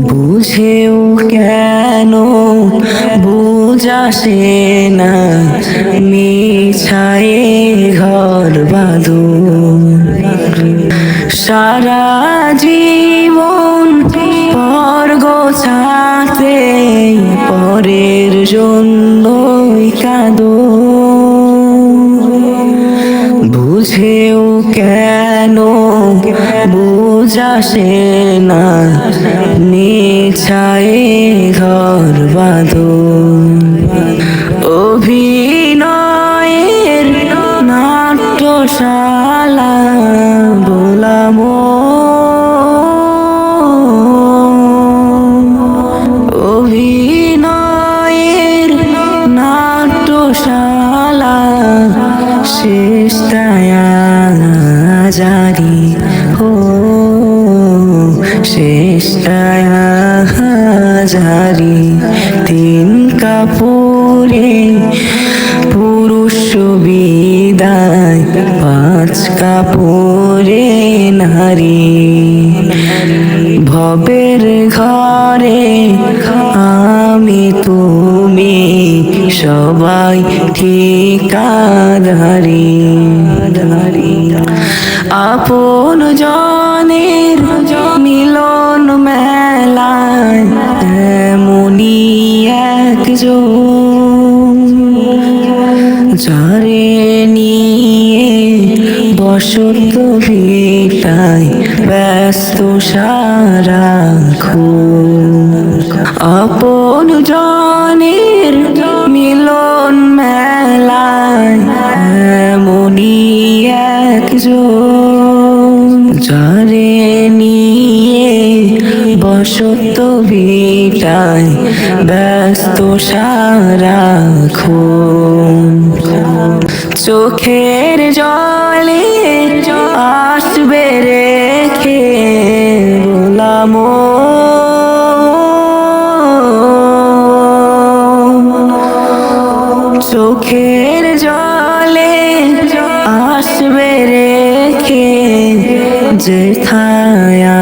বুঝেও কেন বুঝাসে না? মিছায়ে ঘর বাঁধো সারা জীবন পর গোছাতে, পরের জন্যই কাঁদো বুঝেও কেন বুঝাসে না। নিছায়ে ঘর বাঁধো অভিনয়ের নাট্যশালা বলামো। শেষ হো শেষ জারি তিন কাপড়ে পুরুষ বিদায়, পাঁচ কাপড়ে নারী। ভবের ঘরে আমি তুমি সবাই ঠিকাদারি। আপন জনের যারে নিয়ে বসন্ত ভিটায় ব্যস্ত সারা আপন জনের মিলন মেলায় মনি একজন বসন্ত ভিটায় ব্যস্ত সারা চোখের জলে আসবে রেখে বলাম চোখের জলে আসবে রেখে যেথায়া ফোন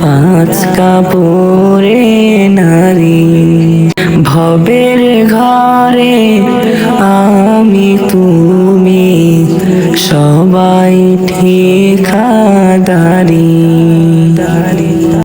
পাঁচ কাপড়ে নারী ভবের ঘরে আমি তুমি সবাই ঠিকাদারি